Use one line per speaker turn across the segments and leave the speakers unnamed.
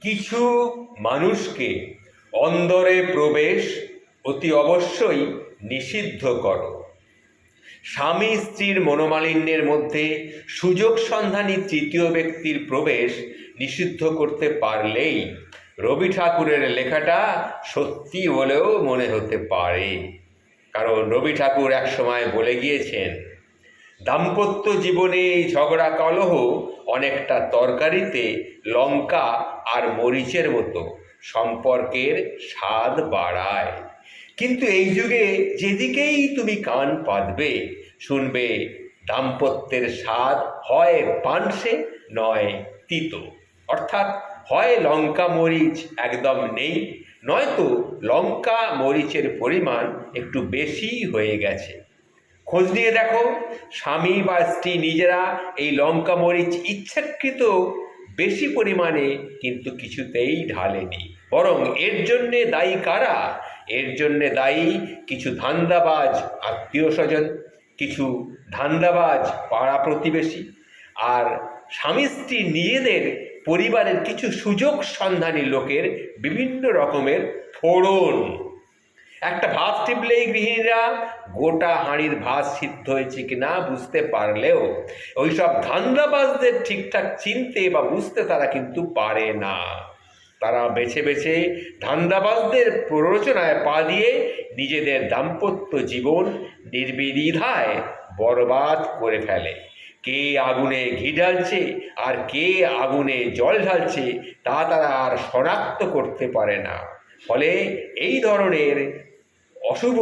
কিছু মানুষকে অন্দরে প্রবেশ অতি অবশ্যই নিষিদ্ধ করো। স্বামী স্ত্রীর মনোমালিন্যের মধ্যে সুযোগ সন্ধানী তৃতীয় ব্যক্তির প্রবেশ নিষিদ্ধ করতে পারলেই রবি ঠাকুরের লেখাটা সত্যি বলেও মনে হতে পারে। কারণ রবি ঠাকুর একসময় বলে গিয়েছেন দাম্পত্য জীবনে ঝগড়া কলহ অনেকটা তরকারিতে লঙ্কা আর মরিচের মতো সম্পর্কের স্বাদ বাড়ায়। কিন্তু এই যুগে যেদিকেই তুমি কান পাতবে, শুনবে দাম্পত্যের স্বাদ হয় পানসে, নয় তিত। অর্থাৎ হয় লঙ্কা মরিচ একদম নেই, নয়তো লঙ্কা মরিচের পরিমাণ একটু বেশি হয়ে গেছে। খোঁজ নিয়ে দেখো। স্বামী বা স্ত্রী নিজেরা এই লঙ্কা মরিচ ইচ্ছাকৃত বেশি পরিমাণে কিন্তু কিছুতেই ঢালেনি। বরং এর জন্যে দায়ী কারা? এর জন্যে দায়ী কিছু ধান্দাবাজ আত্মীয় স্বজন কিছু ধান্দাবাজ পাড়া প্রতিবেশী আর স্বামী স্ত্রী নিজেদের পরিবারের কিছু সুযোগ সন্ধানী লোকের বিভিন্ন রকমের ফোড়ন। একটা ভাত টিপলেই গৃহিণীরা, গোটা হাঁড়ির ভাত সিদ্ধ হয়েছে কিনা বুঝতে পারলেও ওইসব ধান্দাবাজদের ঠিকঠাক চিনতে বা বুঝতে তারা কিন্তু পারে না। তারা বেছে বেছে ধান্দাবাজদের প্ররোচনায় পা দিয়ে নিজেদের দাম্পত্য জীবন নির্বিধায় বরবাদ করে ফেলে। কে আগুনে ঘি ঢালছে আর কে আগুনে জল ঢালছে তা তারা আর শনাক্ত করতে পারে না। ফলে এই ধরনের অশুভ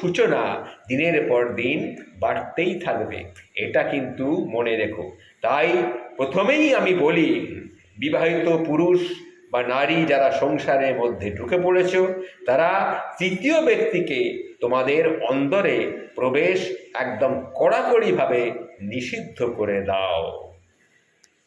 সূচনা দিনের পর দিন বাড়তেই থাকবে। এটা কিন্তু মনে রেখো। তাই প্রথমেই আমি বলি, বিবাহিত পুরুষ বা নারী যারা সংসারের মধ্যে ঢুকে পড়েছ, তারা তৃতীয় ব্যক্তিকে তোমাদের অন্দরে প্রবেশ একদম কড়াকড়িভাবে নিষিদ্ধ করে দাও।